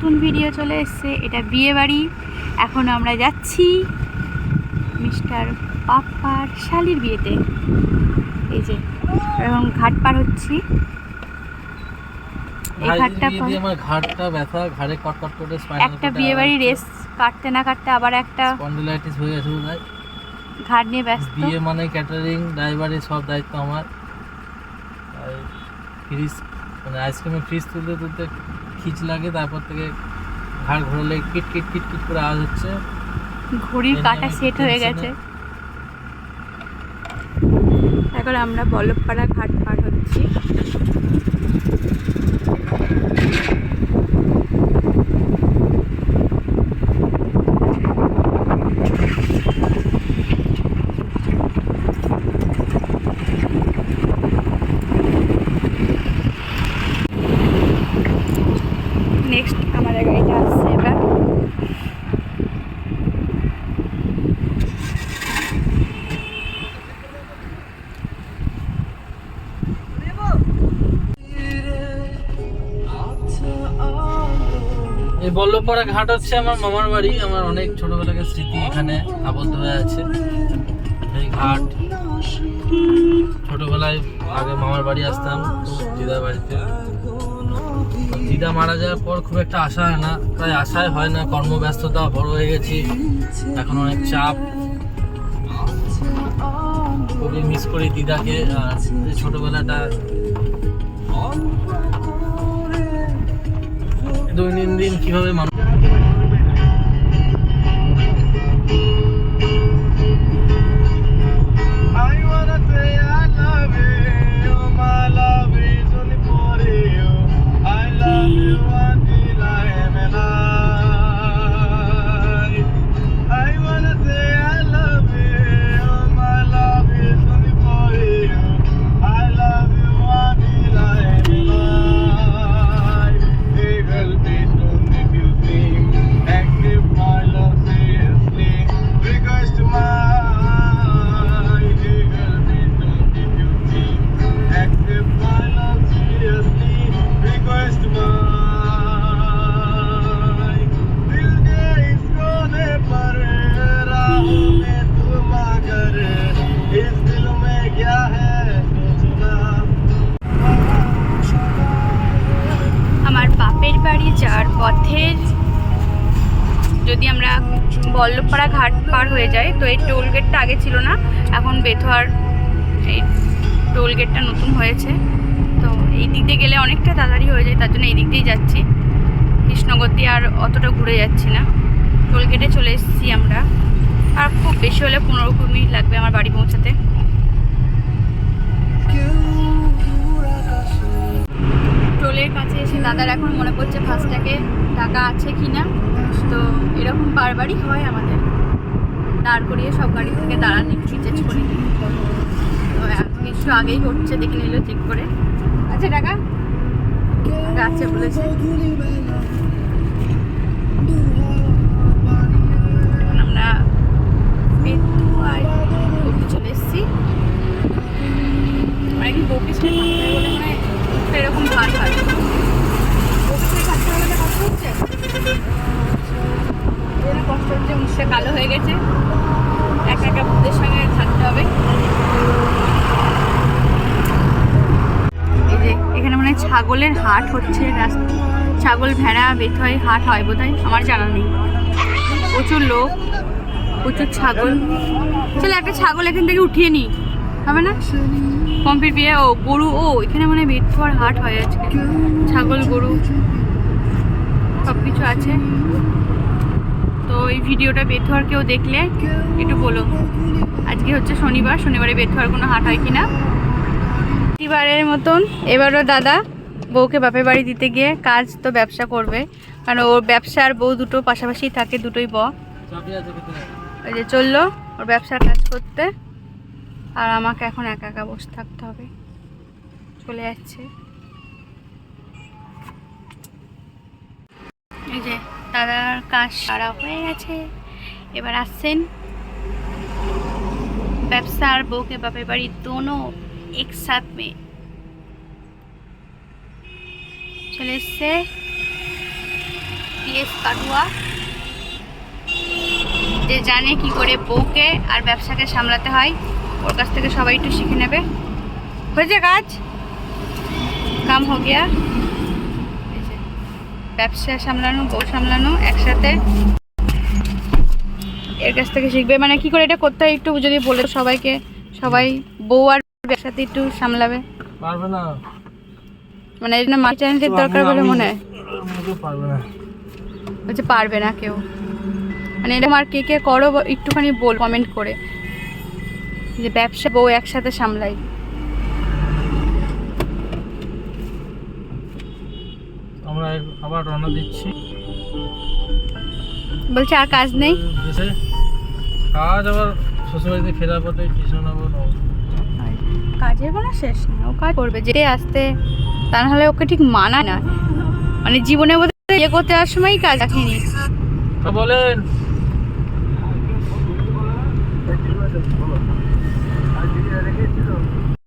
নতুন ভিডিও চলে এসছে এটা বিয়ে বাড়ি। এখন আমরা যাচ্ছি মিস্টার পাপার শালির বিয়েতে। এই যে এখন ঘাট পার হচ্ছি। এই ঘাটটা আমার ঘাড়টা ব্যথা ঘাড়ে কটকট করে একটা বিয়ে বাড়ি রেস কাটতে না কাটতে আবার একটা স্পন্ডিলাইটিস হয়ে গেছে বোধহয়। ঘাট নিয়ে ব্যস্ত। বিয়ে মানে ক্যাটারিং ড্রাইভারের সব দায়িত্ব আমার। ফ্রিজ মানে আইসক্রিমের ফ্রিজ তুলতে তুলতে খিচ লাগে তারপর থেকে ঘাড় ঘোরালে কিট কিট কিট কিট করে আওয়াজ হচ্ছে। ঘড়ির কাঁটা সেট হয়ে গেছে। এখন আমরা বল্লভপাড়া ঘাট পার হচ্ছি। এই বল্লভপাড়া ঘাট হচ্ছে আমার মামার বাড়ি, আমার অনেক ছোটবেলাকার স্মৃতি এখানে আবদ্ধ হয়ে আছে। এই ঘাট, ছোটবেলায় আগে মামার বাড়ি আসতাম দিদার বাড়িতে। দিদা মারা যাওয়ার পর খুব একটা আশা হয় না, প্রায় আশাই হয় না, কর্মব্যস্ততা, বড় হয়ে গেছি, এখন অনেক চাপ। খুবই মিস করি দিদাকে, আর ছোটবেলাটা দৈনন্দিন কীভাবে মানুষ যদি আমরা বল্লভপাড়া ঘাট পার হয়ে যাই, তো এই টোল গেটটা আগে ছিল না, এখন বেথুয়ার এই টোল গেটটা নতুন হয়েছে। তো এই দিক দিয়ে গেলে অনেকটা তাড়াতাড়ি হয়ে যায়, তার জন্য এই দিক দিয়েই যাচ্ছি। কৃষ্ণনগর দিয়ে আর অতটা ঘুরে যাচ্ছি না। টোল গেটে চলে এসেছি আমরা। আর খুব বেশি হলে পনেরো কুড়ি মিনিট লাগবে আমার বাড়ি পৌঁছাতে। টোলের কাছে এসে দাদার এখন মনে পড়ছে ফার্স্টটাকে টাকা আছে কি না তো এরকম বারবারই হয় আমাদের। দাঁড় করিয়ে সব গাড়ি থেকে দাঁড়ানি রিচার্জ করে দিই তো আজকে একটু আগেই হচ্ছে, দেখে নিল চেক করে। আচ্ছা টাকা? আছে বলেছে। এখন আমরা চলে এসেছি। একদিন বউকে সাথে এরকম ভার বলে কষ্ট হচ্ছে কালো হয়ে গেছে। সঙ্গে থাকতে হবে। এই যে, এখানে মানে ছাগলের হাট হচ্ছে, রাস্তা ছাগল ভেড়া বেথয় হাট হয় বোধ আমার জানা নেই। প্রচুর লোক, প্রচুর ছাগল। চলো, একটা ছাগল এখান থেকে উঠিয়ে নিই। হবে না? পম্পির বিয়ে, ও গরু, ও, এখানে মানে বেথুয়ার হাট হয় আজকে। ছাগল, গরু সব কিছু আছে। তো এই ভিডিওটা বেথুয়ার কেউ দেখলে একটু বলো। আজকে হচ্ছে শনিবার, শনিবারে বেথুয়ার কোনো হাট হয় কিনা? প্রতিবারের মতন এবারও দাদা বউকে বাপের বাড়ি দিতে গিয়ে কাজ তো ব্যবসা করবে। কারণ ওর ব্যবসা আর বউ দুটো পাশাপাশি থাকে, দুটোই ব। ওই যে চলল, ওর ব্যবসার কাজ করতে। আর আমাকে এখন একা একা বসে থাকতে হবে। চলে যাচ্ছে। এই যে, দাদার কাজ সারা হয়ে গেছে। এবার আসছেন। ব্যবসা আর বউকে বাপের বাড়ি দোনো এক সাথ মে চলে এসছে আইপিএস কাটুয়া। যে জানে কি করে বউকে আর ব্যবসাকে সামলাতে হয়। ওর কাছ থেকে সবাই একটু শিখে নেবে। হয়েছে কাজ? কাম হো গিয়া। ব্যবসা সামলানো বউ সামলানো একসাথে। এর কাছ থেকে শিখবে। মানে কি করে এটা করতে হয় একটু যদি বলে সবাইকে। সবাই বউ আর ব্যবসাতে একটু সামলাবে। পারবে না। মানে এই জন্য মার্চেন্টের দরকার বলে মনে হয়। পারবে না। বলছে পারবে না কেউ। মানে এরকম আর কে কে করো একটুখানি বল কমেন্ট করে। যে ব্যবসা বউ একসাথে সামলাই। আমরা আবার রওনা দিচ্ছি। বলছে আর কাজ নেই? কাজ আবার শ্বশুরবাড়িতে ফেরার পথে টিউশন হব কাজের কোনো শেষ নেই। ও কাজ করবে যেতে আসতে। তা নাহলে ওকে ঠিক মানায় না। মানে জীবনে বোধহয় ইয়ে করতে যাওয়ার সময়ই কাজ রাখিনি। বলেন Anladım oğlum. Acil yere geçiyorum.